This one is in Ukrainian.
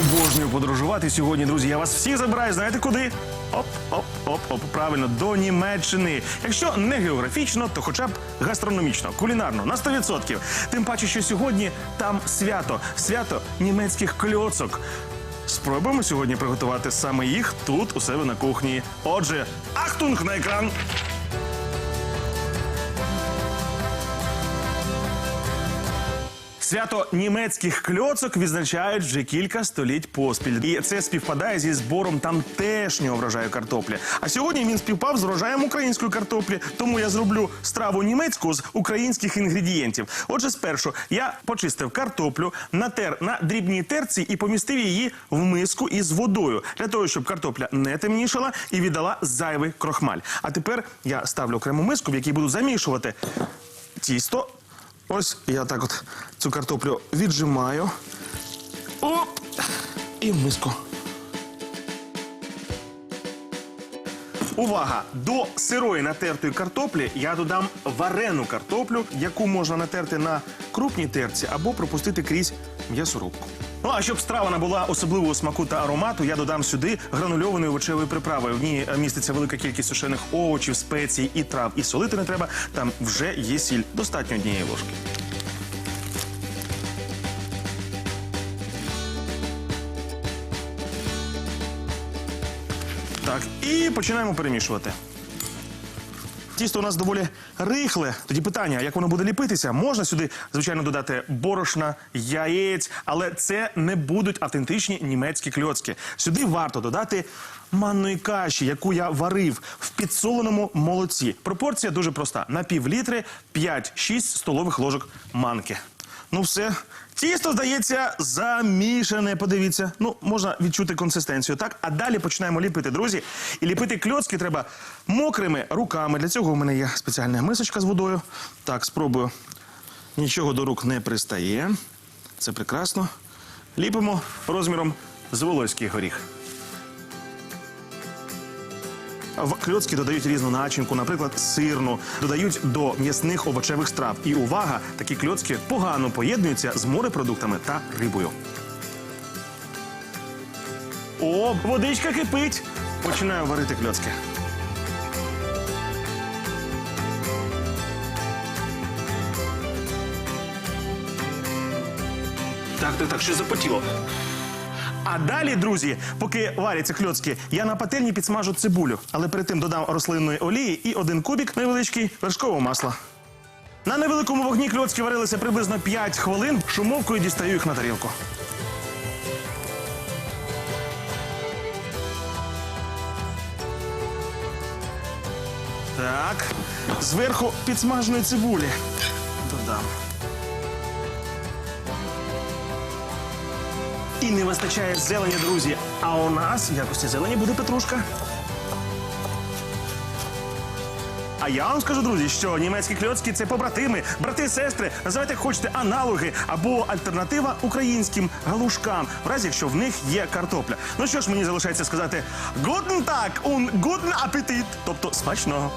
Обожнюю подорожувати сьогодні, друзі. Я вас всіх забираю. Знаєте куди? Оп, оп, оп, оп. Правильно, до Німеччини. Якщо не географічно, то хоча б гастрономічно, кулінарно на 100%. Тим паче, що сьогодні там свято, свято німецьких кльоцок. Спробуємо сьогодні приготувати саме їх тут у себе на кухні. Отже, ахтунг на екран. Свято німецьких кльоцок відзначають вже кілька століть поспіль. І це співпадає зі збором тамтешнього врожаю картоплі. А сьогодні він співпав з врожаєм української картоплі. Тому я зроблю страву німецьку з українських інгредієнтів. Отже, спершу я почистив картоплю, натер на дрібній терці і помістив її в миску із водою для того, щоб картопля не темнішала і віддала зайвий крохмаль. А тепер я ставлю окрему миску, в якій буду замішувати тісто. Ось я так от цю картоплю віджимаю. Оп! І в миску. Увага! До сирої натертої картоплі я додам варену картоплю, яку можна натерти на крупній терці або пропустити крізь м'ясорубку. Ну а щоб страва набула особливого смаку та аромату, я додам сюди гранульованої овочевої приправи. В ній е, міститься велика кількість сушених овочів, спецій і трав. І солити не треба. Там вже є сіль. Достатньо однієї ложки. Так, і починаємо перемішувати. Тісто у нас доволі рихле. Тоді питання, як воно буде ліпитися? Можна сюди, звичайно, додати борошна, яєць, але це не будуть автентичні німецькі кльоцки. Сюди варто додати манної каші, яку я варив в підсоленому молоці. Пропорція дуже проста: на пів літри 5-6 столових ложок манки. Ну все. Тісто, здається, замішане. Подивіться. Ну, можна відчути консистенцію, так? А далі починаємо ліпити, друзі. І ліпити кльоцки треба мокрими руками. Для цього у мене є спеціальна мисочка з водою. Так, спробую. Нічого до рук не пристає. Це прекрасно. Ліпимо розміром з волоський горіх. В кльоцки додають різну начинку, наприклад, сирну, додають до м'ясних овочевих страв. І увага, такі кльоцки погано поєднуються з морепродуктами та рибою. О, водичка кипить. Починаю варити кльоцки. Так, так, так, що запотіло. А далі, друзі, поки варяться кльоцки, я на пательні підсмажу цибулю, але перед тим додам рослинної олії і один кубік невеличкий вершкового масла. На невеликому вогні кльоцки варилися приблизно 5 хвилин. Шумовкою дістаю їх на тарілку. Так, зверху підсмаженої цибулі І не вистачає зелені, друзі. А у нас в якості зелені буде петрушка. А я вам скажу, друзі, що німецькі кльоцки це побратими, брати, сестри, називайте хочете аналоги або альтернатива українським галушкам, в разі якщо в них є картопля. Ну що ж, мені залишається сказати guten Tag und guten Appetit, тобто смачного.